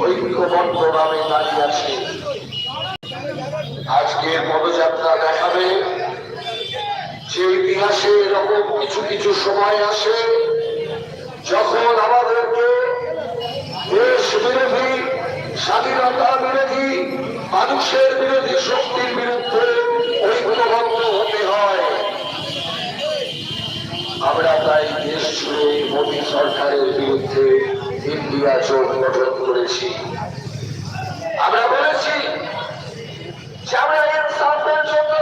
ঐক্যবদ্ধভাবে দাঁড়িয়ে আছে। আজকের পদযাত্রা দেখাবে। যে ইতিহাসে এরকম কিছু কিছু সময় আসে, যখন আমাদেরকে দেশ বিরোধী, স্বাধীনতা বিরোধী, মানুষের বিরোধী শক্তির বিরুদ্ধে ঐক্যবদ্ধ হতে হয়। আমরা তাই দেশ জুড়ে মোদী সরকারের বিরুদ্ধে ইন্ডিয়া জোট গঠন করেছি। আমরা বলেছি যে আমরা ইনসাফের জন্য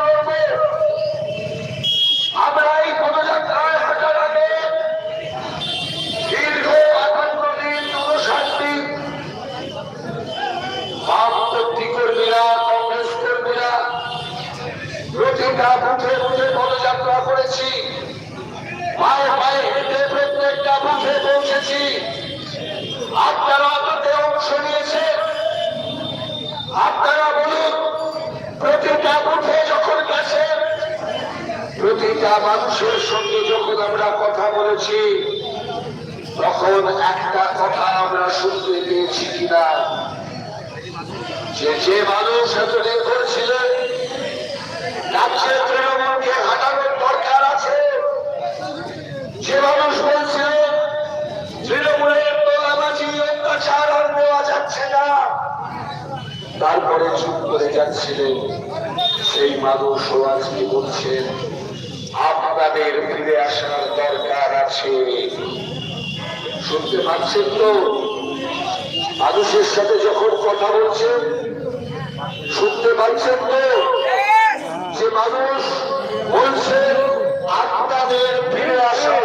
প্রতিটা মানুষের সঙ্গে যখন আমরা কথা বলেছি, তখন একটা কথা আমরা শুনতে পেয়েছি কিনা? যে যে মানুষ এতদিন করেছিলেন রাজ্যের তৃণমূলকে হাঁটানোর দরকার আছে। যে মানুষ বলছিলেন তৃণমূলের তোলাবাজি, অত্যাচার আর নেওয়া যাচ্ছে না। তারপরে চুপ করে যাচ্ছিলেন সেই মানুষও আজকে বলছেন আপনাদের ফিরে আসার দরকার আছে। শুনতে পাচ্ছেন তো? মানুষের সাথে যখন কথা বলছেন শুনতে পাচ্ছেন তো? যে মানুষ বলছে আপনাদের ফিরে আসার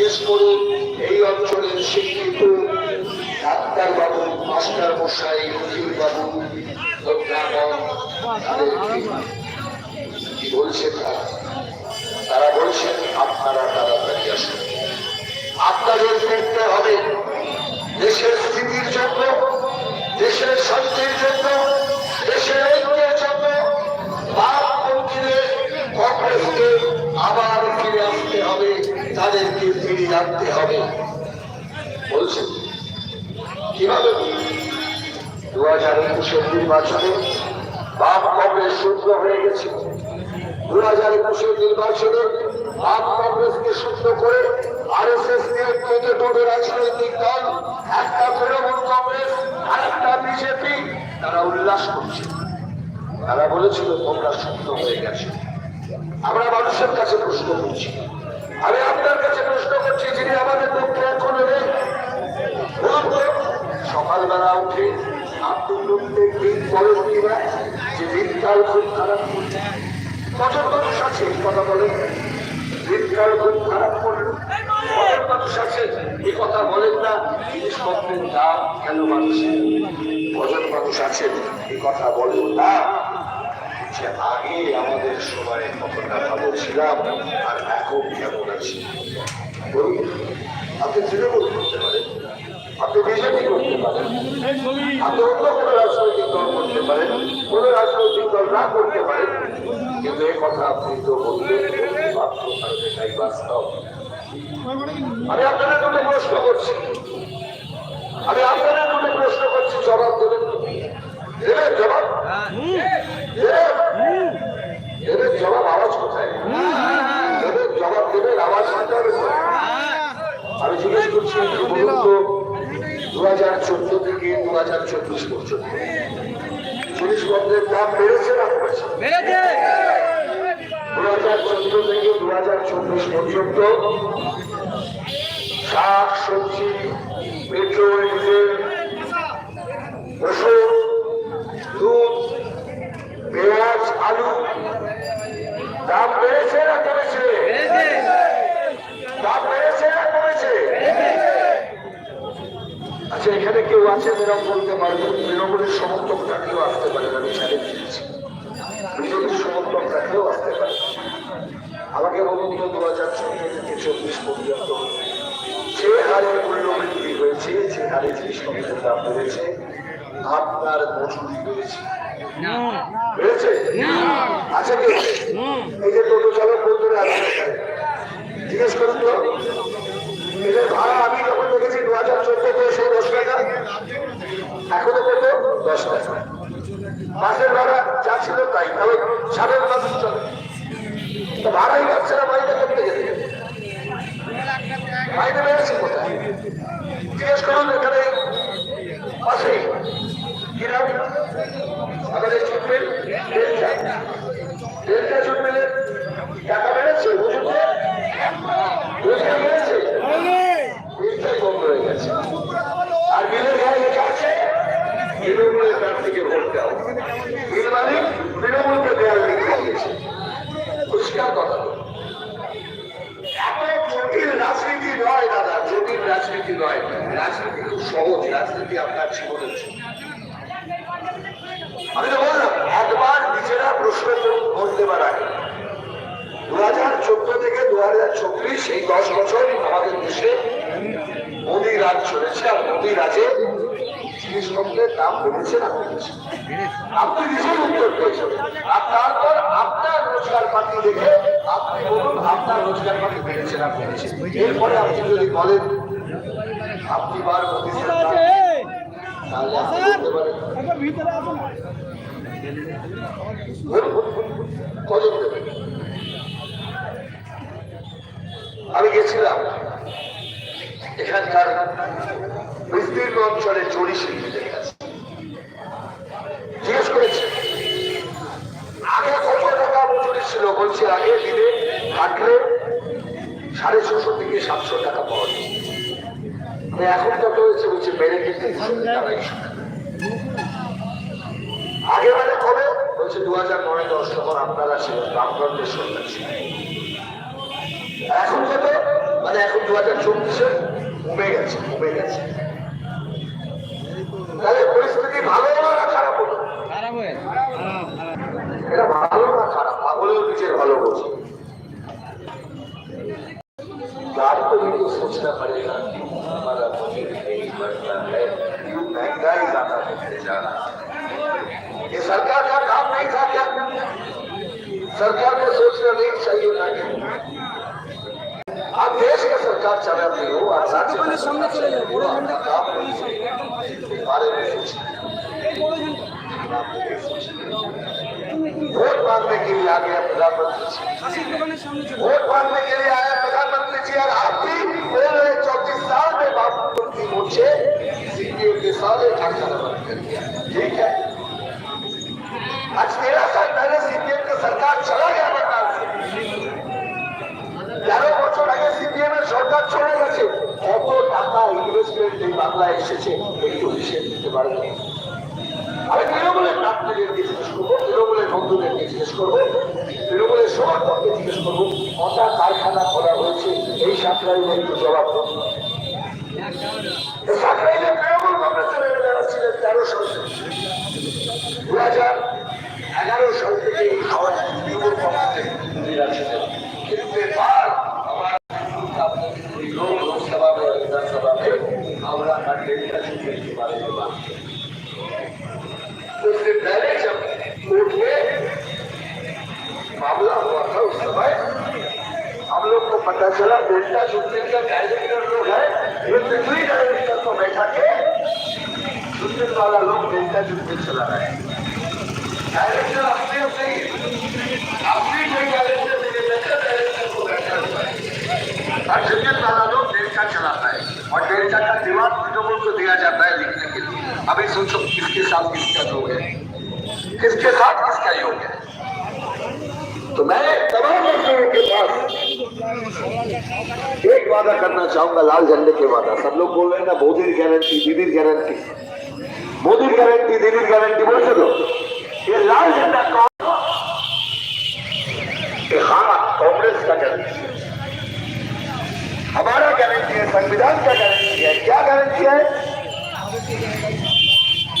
জিজ্ঞেস করে এই অঞ্চলের শিক্ষিত ডাক্তার বাবু মাস্টার মশাই বাবু বলছেন তারা তারা বলছেন, আপনারা তাড়াতাড়ি আসুন। আপনাদের করতে হবে। দেশের স্থিতির জন্য আনতে হবে। বলছেন কীভাবে? দু হাজার একুশের নির্বাচনে বাম কংগ্রেস শূন্য হয়ে গেছে। দু হাজার একুশের নির্বাচনে বাম কংগ্রেসকে শূন্য করে আর এস এস নিয়ন্ত্রিত দুটো রাজনৈতিক দল, একটা তৃণমূল কংগ্রেস আর একটা বিজেপি। তারা উল্লাস করছে। তারা বলেছিল, তোমরা শূন্য হয়ে গেছে। আমরা মানুষের কাছে প্রশ্ন করছি আমি আপনার কাছে প্রশ্ন করছি যিনি আমাদের পক্ষে এখনও নেই বলুন তো, সকালবেলা উঠে আপনি বলেন যে দিনকাল খুব খারাপ করছে কজন মানুষ আছে কথা বলেন দিনকাল খুব খারাপ করল কজন মানুষ আছে এই কথা বলেন না জিনিসপত্রের দাম কেন বাড়ছে? কজন মানুষ আছেন এই কথা বলেন না? যে আগে আমাদের সময় কতটা ভালো ছিলাম, আর এখন কেমন আছি? বলুন, আপনি তৃণমূল করতে পারেন। আপনি বিজেপি করতে পারেন। আপনি অন্য কোনো রাজনৈতিক দল করতে পারেন, কোনো রাজনৈতিক দল না করতে পারেন, কিন্তু এই কথা আপনি তো বলতে এটাই বাস্তব। আমি আপনাদের দুটো প্রশ্ন করছি। আমি আপনাদের দুটো প্রশ্ন করছি, জবাব দেবেন? দেবেন জবাব? দেবেন? জবাব আওয়াজ কোথায়? দেবেন জবাব দেবেন আওয়াজ? আমি জিজ্ঞেস করছি বলুন দু হাজার চোদ্দ থেকে দু হাজার চব্বিশ পর্যন্ত। জিনিসপত্রের দাম বেড়েছে না কমেছে দু হাজার চোদ্দ থেকে দু হাজার চব্বিশ পর্যন্ত শাক সবজি পেট্রোল ডিজেল ওষুধ দুধ পেঁয়াজ আলু দাম বেড়েছে না কমেছে দাম বেড়েছে না কমেছে আচ্ছা এখানে আছে এরকম বলতে পারবে তৃণমূলের সমর্থক থাকলেও আসতে পারে আমি চ্যালেঞ্জ দিচ্ছি বিজেপির সমর্থক থাকলেও আসতে পারে আমাকে বলুন তো দু হাজার চোদ্দ পর্যন্ত যে হারে মূল্য বৃদ্ধি হয়েছে যে হারে জিনিসপত্রের দাম বেড়েছে আপনার মজুরি বেড়েছে। বেড়েছে? আচ্ছা কি এই যে টোটো চালক বন্ধুরা আছে এখানে, জিজ্ঞেস করুন তো এদের ভাড়া আমি যখন দেখেছি দু হাজার চোদ্দতে সেই দশ টাকা এখনও কত দশ টাকা মাসের ভাড়া যা ছিল তাই তবে সাড়ে মাস চলে তো ভাড়াই পাচ্ছে না বাড়িটা করতে গেলে বাইরে বেড়েছে জিজ্ঞেস করুন এখানে পাশে। আমাদের চুটমিল ডেল্টা। ডেল্টা চুটমিলের টাকা বেড়েছে, বুঝুন রোজগার বন্ধ হয়ে গেছে। আর বিলের গায়ে আছে। তৃণমূলের প্রার্থীকে ভোট দাও বিল মালিক তৃণমূলকে দেওয়াল লিখে দিয়েছে পরিষ্কার কথা নয়, রাজনীতি খুব সহজ, রাজনীতি আপনার জীবনের আমি তো বললাম, একবার নিজেরা প্রশ্ন ভোট দেবার দু হাজার চোদ্দ থেকে দু হাজার চব্বিশ, এই দশ বছর আমাদের দেশে মোদী রাজ চলেছে আর মোদী রাজে জিনিসপত্রের দাম বেড়েছে না কমেছে? আপনি নিজেই উত্তর পেয়েছেন আর তারপর আপনার রোজগার পাতি দেখে আপনি বলুন আপনার রোজগার পাতি বেড়েছে না কমেছে। এরপরে আপনি যদি বলেন আপনি বার কজন দেবেন আমি গেছিলাম। এখানকার বিস্তীর্ণ অঞ্চলে চড়ি শিল্পীদের কাছে। এখন কত হয়েছে বলছে আড়াইশো টাকা। আগে মানে কবে? বলছে দু হাজার নয় দশ তখন আপনারা ছিলেন বামফ্রন্টের সরকার ছিল এখন কত? মানে এখন দু হাজার চব্বিশে কমে গেছে কমে গেছে। তাহলে পরিস্থিতি ভালো হলো না খারাপ হলো? খারাপ হয়ে এটা ভালো না খারাপ? পাগলেও নিজের ভালো বোঝে गाड़ी को भी तो सोचना पड़ेगा कि हमारा मुझे नहीं बढ़ता है क्यों महँगाई ज़्यादा बढ़ते जा रहा है। ये सरकार का काम नहीं था क्या? सरकार को सोचना नहीं चाहिए क्या? आप देश का सरकार चलाते हो और राज्य का सरकार चलाते हो आपका काम बारे में सोचना वोट मांगने के लिए आ गया प्रधानमंत्री। वोट मांगने के लिए आया प्रधानमंत्री। जी और आप भी बोल रहे चौतीस साल में बापू की मुझे सीपीएम के साल एक आंकड़ा बंद कर दिया ठीक है आज तेरह साल पहले सीपीएम का सरकार चला गया बंगाल से তেরো বছর আগে সিপিএম এর সরকার চলে গেছে কত টাকা ইনভেস্টমেন্ট এই বাংলায় এসেছে একটু হিসেব দিতে পারবে আমি তৃণমূলের প্রার্থীদেরকে জিজ্ঞেস করবো তৃণমূলের বন্ধুদেরকে জিজ্ঞেস করবো তৃণমূলের সমর্থককে সাকরাইলে একটু জবাব দিন সাকরাইলে কায়মুল মামলা চলে যারা ছিলেন তেরোশো দু হাজার এগারো সাল থেকে এই সহযোগিতা কমাতে কিন্তু এবার আমার আমরা কাটলে কাছে लोग डेल्टा चला रहे हैं। डायरेक्टर अपने अपने अपनी कोई डायरेक्टर नहीं बैठा डायरेक्टर को बैठा हुआ है। और जिम्मेद वाला लोग डेल्टा चलाता है और डेल्टा का दिमाग तृणमूल को दिया जाता है लिखने के लिए। अभी सोचो, किसके साथ किसका योग है? किसके साथ किसका योग है? तो मैं तमाम मजदूरों के पास एक वादा करना चाहूँगा, लाल झंडे के वादा। सब लोग बोल रहे हैं ना, Modi guarantee Didi guarantee Modi guarantee Didi guarantee, बोल सको ये लाल झंडा कौन हाँ कांग्रेस का गारंटी है। हमारा गारंटी है, संविधान का गारंटी है। क्या गारंटी है?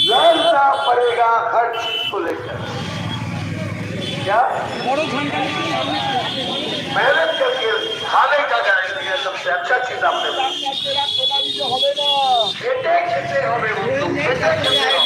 लड़ना पड़ेगा हर चीज़ को लेकर। क्या? मेहनत करके खाने का गारंटी है, सबसे अच्छा चीज़ आपने बेटे खेते हमें Thank you.